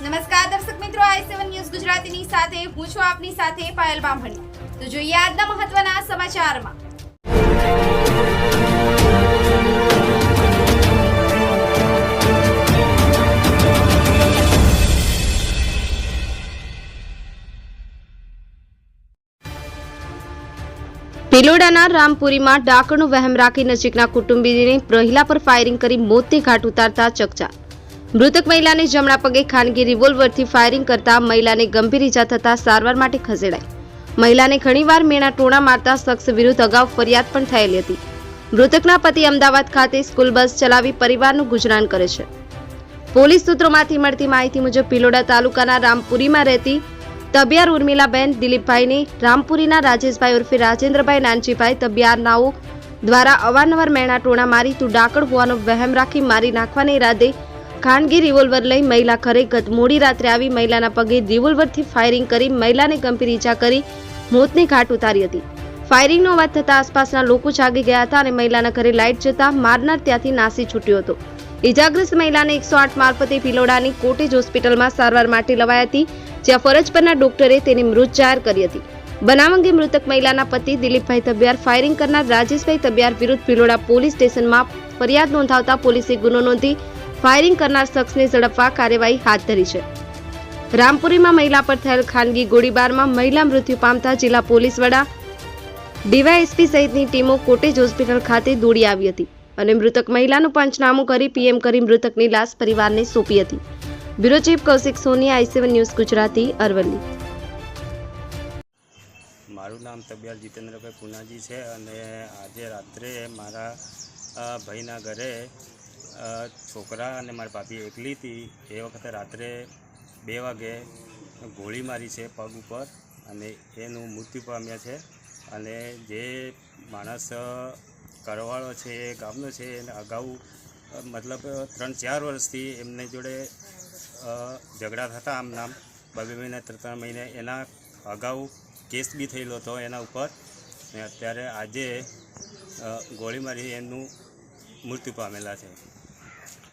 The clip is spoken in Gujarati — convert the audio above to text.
નમસ્કાર દર્શક મિત્રો, આઈ સેવન ન્યૂઝ ગુજરાતીની સાથે, હું છું આપની સાથે પાયલ બામણી. તો જોઈએ આજના મહત્વના સમાચારમાં. ભિલોડાના રામપુરીમાં ડાકણું વહેમ રાખી નજીકના કુટુંબીને પ્રહિલા પર ફાયરિંગ કરી મોતને ઘાટ ઉતારતા ચકચાર. મૃતક મહિલાને જમણા પગે ખાનગી રિવોલ્વરથી ફાયરિંગ કરતા મહિલાને ગંભીર ઈજા થતા સારવાર માટે ખસેડાઈ. મહિલાને ઘણીવાર મેણા ટોણા મારતા શખ્સ વિરુદ્ધ અગાઉ ફરિયાદ પણ થયેલી હતી. મૃતકના પતિ અમદાવાદ ખાતે સ્કૂલ બસ ચલાવી પરિવારનું ગુજરાન કરે છે. પોલીસ સૂત્રોમાંથી મળતી માહિતી મુજબ ભિલોડા તાલુકાના રામપુરીમાં રહેતી તબિયાર ઉર્મિલાબેન દિલીપભાઈને રામપુરીના રાજેશભાઈ ઉર્ફે રાજેન્દ્રભાઈ નાનજીભાઈ તબિયાર નાઓ દ્વારા અવારનવાર મેણા ટોણા મારી તું ડાકડ હોવાનો વહેમ રાખી મારી નાખવાના ઈરાદે ખાનગી રિવોલ્વર લઈ મહિલા ઘરે ગત મોડી રાત્રે આવી મહિલાના પગે રિવોલ્વરથી ફાયરિંગ કરી મહિલાને ગંભીર ઈજા કરી મોતને ઘાટ ઉતારી હતી. ફાયરિંગનો અવાજ થતાં આસપાસના લોકો જાગી ગયા હતા અને મહિલાના ઘરે લાઇટ જતા મારનાર ત્યાંથી નાસી છૂટ્યો હતો. ઇજાગ્રસ્ત મહિલાને એકસો આઠ મારફતે ભિલોડાની કોટેજ હોસ્પિટલમાં સારવાર માટે લવાઈ હતી, જ્યાં ફરજ પરના ડોક્ટરે તેને મૃત જાહેર કરી હતી. બનાવ અંગે મૃતક મહિલાના પતિ દિલીપભાઈ તબિયાર ફાયરિંગ કરનાર રાજેશભાઈ તબિયાર વિરુદ્ધ ભિલોડા પોલીસ સ્ટેશનમાં ફરિયાદ નોંધાવતા પોલીસે ગુનો નોંધી ફાયરિંગ કરનાર શખ્સને ઝડપવા કાર્યવાહી હાથ ધરી છે. રામપુરીમાં મહિલા પર થયેલ ખાનગી ગોળીબારમાં મહિલા મૃત્યુ પામતા જિલ્લા પોલીસ વડા ડીવાયએસપી સહિતની ટીમો કોટેજ હોસ્પિટલ ખાતે દોડી આવી હતી અને મૃતક મહિલાનું પંચનામું કરી પીએમ કરી મૃતકની લાશ પરિવારને સોંપી હતી. Bureau chief Kaushik Soni, I seven news Gujarati, Aravalli. મારું નામ તબિયાલ જીતેન્દ્રભાઈ પુનાજી છે અને આજે રાત્રે મારા ભાઈના ઘરે છોકરા અને મારી ભાભી એકલી હતી. એ વખતે રાત્રે બે વાગે ગોળી મારી છે પગ ઉપર અને એનું મૃત્યુ પામ્યા છે. અને જે માણસ કરવાળો છે એ ગામનો છે, એને અગાઉ મતલબ ત્રણ ચાર વર્ષથી એમને જોડે ઝઘડા થતા આમ નામ. બે મહિના, ત્રણ મહિને એના અગાઉ કેસ બી થયેલો હતો એના ઉપર. ને અત્યારે આજે ગોળી મારી એમનું મૃત્યુ પામેલા છે.